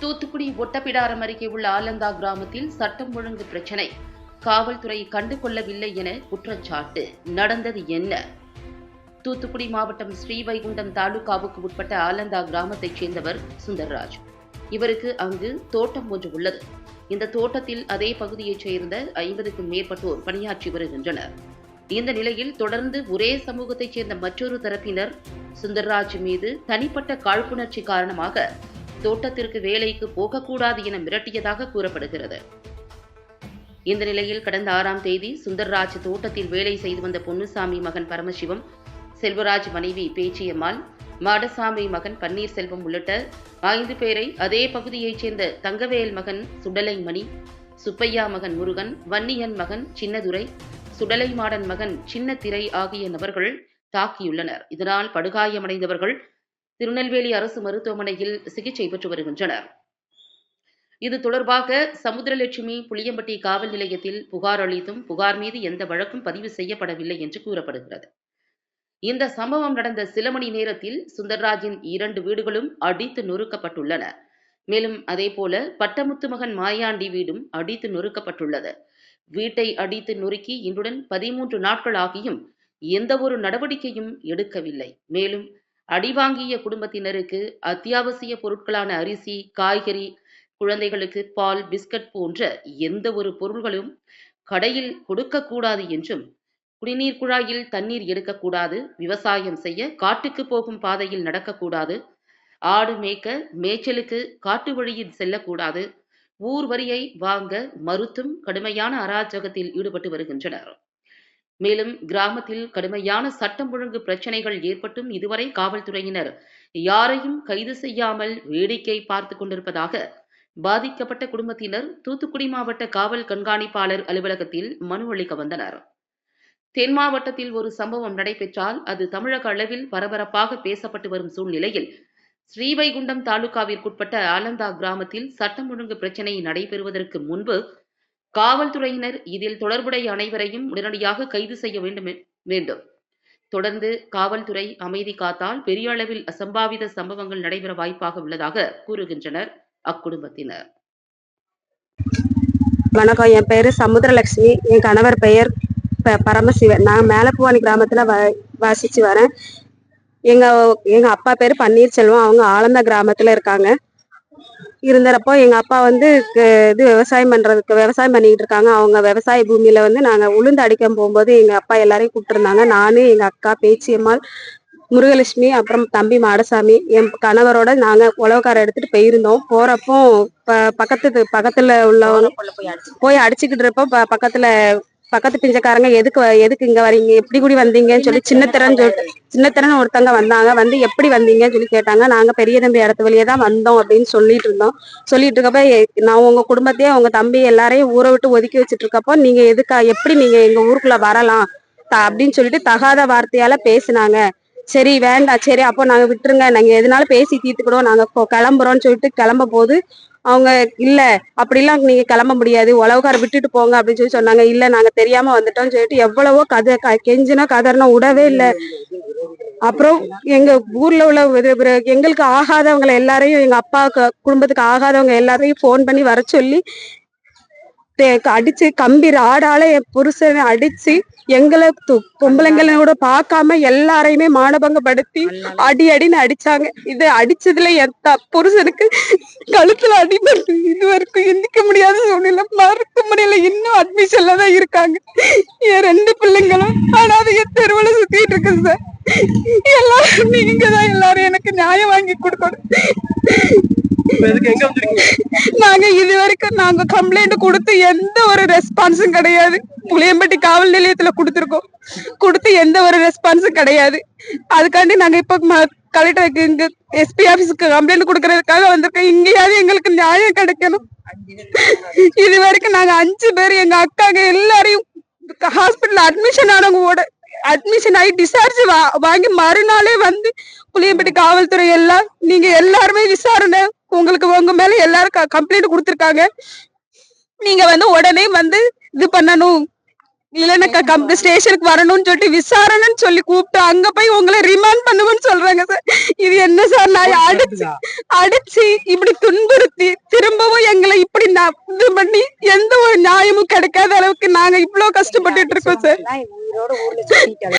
தூத்துக்குடி ஒட்டப்பிடாரம் அருகே உள்ள ஆலந்தா கிராமத்தில் சட்டம் ஒழுங்கு பிரச்சனை. காவல்துறை கண்டுகொள்ளவில்லை என குற்றச்சாட்டு. நடந்தது என்ன? தூத்துக்குடி மாவட்டம் ஸ்ரீவைகுண்டம் தாலுகாவுக்கு உட்பட்ட ஆலந்தா கிராமத்தைச் சேர்ந்தவர் சுந்தர்ராஜ். இவருக்கு அங்கு தோட்டம் ஒன்று உள்ளது. இந்த தோட்டத்தில் அதே பகுதியைச் சேர்ந்த ஐம்பதுக்கும் மேற்பட்டோர் பணியாற்றி வருகின்றனர். இந்த நிலையில் தொடர்ந்து ஒரே சமூகத்தைச் சேர்ந்த மற்றொரு தரப்பினர் சுந்தர்ராஜ் மீது தனிப்பட்ட காழ்ப்புணர்ச்சி காரணமாக தோட்டத்திற்கு வேலைக்கு போகக்கூடாது என மிரட்டியதாக கூறப்படுகிறது. இந்த நிலையில் கடந்த ஆறாம் தேதி சுந்தர்ராஜ் தோட்டத்தில் வேலை செய்து வந்த பொன்னுசாமி மகன் பரமசிவம் செல்வராஜ் மனைவி பேச்சியம்மாள் மாடசாமி மகன் பன்னீர்செல்வம் உள்ளிட்ட ஐந்து பேரை அதே பகுதியைச் சேர்ந்த தங்கவேல் மகன் சுடலைமணி சுப்பையா மகன் முருகன் வன்னியன் மகன் சின்னதுரை சுடலைமாடன் மகன் சின்னத்திரை ஆகிய நபர்கள் தாக்கியுள்ளனர். இதனால் படுகாயமடைந்தவர்கள் திருநெல்வேலி அரசு மருத்துவமனையில் சிகிச்சை பெற்று வருகின்றனர். இது தொடர்பாக சமுத்திரலட்சுமி புளியம்பட்டி காவல் நிலையத்தில் புகார் அளித்தும் புகார் மீது எந்த வழக்கும் பதிவு செய்யப்படவில்லை என்று கூறப்படுகிறது. இந்த சம்பவம் நடந்த சில மணி நேரத்தில் சுந்தர்ராஜின் இரண்டு வீடுகளும் அடித்து நொறுக்கப்பட்டுள்ளன. மேலும் அதேபோல பட்டமுத்து மகன் மாயாண்டி வீடும் அடித்து நொறுக்கப்பட்டுள்ளது. வீட்டை அடித்து நொறுக்கி இன்றுடன் பதிமூன்று நாட்கள் ஆகியும் எந்த ஒரு நடவடிக்கையும் எடுக்கவில்லை. மேலும் அடிவாங்கிய குடும்பத்தினருக்கு அத்தியாவசிய பொருட்களான அரிசி காய்கறி குழந்தைகளுக்கு பால் பிஸ்கட் போன்ற எந்த ஒரு பொருள்களும் கடையில் கொடுக்கக்கூடாது என்றும் குடிநீர் குழாயில் தண்ணீர் எடுக்கக்கூடாது விவசாயம் செய்ய காட்டுக்கு போகும் பாதையில் நடக்கக்கூடாது ஆடு மேய்க்க மேய்ச்சலுக்கு காட்டு வழியில் செல்லக்கூடாது ஊர் வரியை வாங்க மறுத்தும் கடுமையான அராஜகத்தில் ஈடுபட்டு வருகின்றனர். மேலும் கிராமத்தில் கடுமையான சட்டம் ஒழுங்கு பிரச்சனைகள் ஏற்பட்டும் இதுவரை காவல்துறையினர் யாரையும் கைது செய்யாமல் வேடிக்கை பார்த்து கொண்டிருப்பதாக பாதிக்கப்பட்ட குடும்பத்தினர் தூத்துக்குடி மாவட்ட காவல் கண்காணிப்பாளர் அலுவலகத்தில் மனு அளிக்க வந்தனர். தென் மாவட்டத்தில் ஒரு சம்பவம் நடைபெற்றால் அது தமிழக அளவில் பரபரப்பாக பேசப்பட்டு வரும் சூழ்நிலையில் ஸ்ரீவைகுண்டம் தாலுகாவிற்குட்பட்ட ஆலந்தா கிராமத்தில் சட்டம் ஒழுங்கு பிரச்சினை நடைபெறுவதற்கு முன்பு காவல்துறையினர் இதில் தொடர்புடைய அனைவரையும் உடனடியாக கைது செய்ய வேண்டும் வேண்டும். தொடர்ந்து காவல்துறை அமைதி காத்தால் பெரிய அளவில் அசம்பாவித சம்பவங்கள் நடைபெற வாய்ப்பாக உள்ளதாக கூறுகின்றனர் அக்குடும்பத்தினர். வணக்கம். என் பெயர் சமுத்திரலட்சுமி. என் கணவர் பெயர் ப பரமசிவன். நான் மேலப்புவானி கிராமத்தில் வ வரேன். எங்கள் எங்கள் அப்பா பேர் பன்னீர்செல்வம். அவங்க ஆலந்தா கிராமத்தில் இருக்காங்க. இருந்தறப்போ எங்கள் அப்பா வந்து இது விவசாயம் பண்ணுறதுக்கு விவசாயம் பண்ணிக்கிட்டு இருக்காங்க. அவங்க விவசாய பூமியில் வந்து நாங்கள் உளுந்து அடிக்க போகும்போது எங்கள் அப்பா எல்லாரையும் கூப்பிட்டுருந்தாங்க. நான் எங்கள் அக்கா பேச்சியம்மாள் முருகலட்சுமி அப்புறம் தம்பி மாடசாமி என் கணவரோட நாங்கள் உழவுக்கார எடுத்துட்டு போயிருந்தோம். போறப்போ ப பக்கத்து பக்கத்துல உள்ளவங்க போய் அடிச்சுக்கிட்டு இருப்போம் பக்கத்துல பக்கத்து பிஞ்சக்காரங்க எதுக்கு எதுக்கு இங்க வரீங்க? எப்படி கூடி வந்தீங்கன்னு சொல்லி சின்னத்திறன் சொல்லிட்டு சின்னத்திறன் ஒருத்தங்க வந்தாங்க. வந்து எப்படி வந்தீங்கன்னு சொல்லி கேட்டாங்க. நாங்க பெரிய தம்பி இடத்து வழியே தான் வந்தோம் அப்படின்னு சொல்லிட்டு இருந்தோம். சொல்லிட்டு இருக்கப்ப நான் உங்க குடும்பத்தையே உங்க தம்பி எல்லாரையும் ஊரை விட்டு ஒதுக்கி வச்சுட்டு இருக்கப்போ நீங்க எதுக்கா எப்படி நீங்க எங்க ஊருக்குள்ள வரலாம்? அப்படின்னு சொல்லிட்டு தகாத வார்த்தையால பேசுனாங்க. சரி வேண்டாம். சரி அப்போ நாங்க விட்டுருங்க. நாங்க எதுனாலும் பேசி தீர்த்துக்கிடுவோம். நாங்க கிளம்புறோம்னு சொல்லிட்டு கிளம்ப போது அவங்க இல்ல அப்படிலாம் நீங்க கிளம்ப முடியாது. உழவுக்கார விட்டுட்டு போங்க அப்படின்னு சொல்லி சொன்னாங்க. இல்ல நாங்க தெரியாம வந்துட்டோம்னு சொல்லிட்டு எவ்வளவோ கதை கெஞ்சினா கதறினா விடவே இல்ல. அப்புறம் எங்க ஊர்ல உள்ள ஒரு- எங்களுக்கு ஆகாதவங்களை எல்லாரையும் எங்க அப்பா குடும்பத்துக்கு ஆகாதவங்க எல்லாரையும் ஃபோன் பண்ணி வர சொல்லி அடிச்சு கம்பி ராடால என் புருஷனை அடிச்சு எங்களை து- பொம்பளைங்களை கூட பார்க்காம எல்லாரையுமே மானபங்கப்படுத்தி அடி அடின்னு அடிச்சாங்க. இது அடிச்சதுல என் புருஷனுக்கு கழுத்துல அடிபட்டு இது வரைக்கும் எந்திக்க முடியாத சூழ்நிலை மறுக்க முடியல. இன்னும் அட்மிஷன்ல தான் இருக்காங்க. என் ரெண்டு பிள்ளைங்களும் அனாதைய தெருவுல சுத்திட்டு இருக்கு சார் எல்லாரும் நீங்க தான் எல்லாரும் எனக்கு நியாயம் வாங்கி கொடுக்கணும். இப்ப எதுக்கு எங்க வந்திருக்கீங்க? நாங்க இது வரைக்கும் நாங்க கம்ப்ளைண்ட் கொடுத்து எந்த ஒரு ரெஸ்பான்ஸும் கிடையாது. புளியம்பட்டி காவல் நிலையத்துல கொடுத்துருக்கோம். கொடுத்து எந்த ஒரு ரெஸ்பான்ஸும் கிடையாது. அதுக்காண்டி நாங்க இப்ப கலெக்டருக்கு இங்க எஸ்பி ஆபீஸ்க்கு கம்ப்ளைண்ட் கொடுக்கறதுக்காக வந்திருக்கோம். இங்கேயாவது எங்களுக்கு நியாயம் கிடைக்கணும். இது வரைக்கும் நாங்க அஞ்சு பேர் எங்க அக்காங்க எல்லாரையும் ஹாஸ்பிட்டல் அட்மிஷன் ஆனவங்களோட அட்மிஷன் ஆகி டிஸ்சார்ஜ் வாங்கி மறுநாளே வந்து புளியம்பட்டி காவல்துறை எல்லாம் நீங்க எல்லாருமே விசாரணை உங்களுக்கு உங்க மேல எல்லாரும் கம்ப்ளைண்ட் கொடுத்துருக்காங்க. நீங்க வந்து உடனே வந்து இது பண்ணணும். இல்லைன்னா ஸ்டேஷனுக்கு வரணும்னு சொல்லிட்டு விசாரணைன்னு சொல்லி கூப்பிட்டு அங்க போய் உங்களை ரிமாண்ட் பண்ணுவேன்னு சொல்றாங்க சார் இது என்ன சார் நான் அடிச்சு அடிச்சு இப்படி துன்புறுத்தி திரும்பவும் எங்களை இப்படி இது பண்ணி எந்த ஒரு நியாயமும் கிடைக்காத அளவுக்கு நாங்க இவ்வளவு கஷ்டப்பட்டுட்டு இருக்கோம் சார்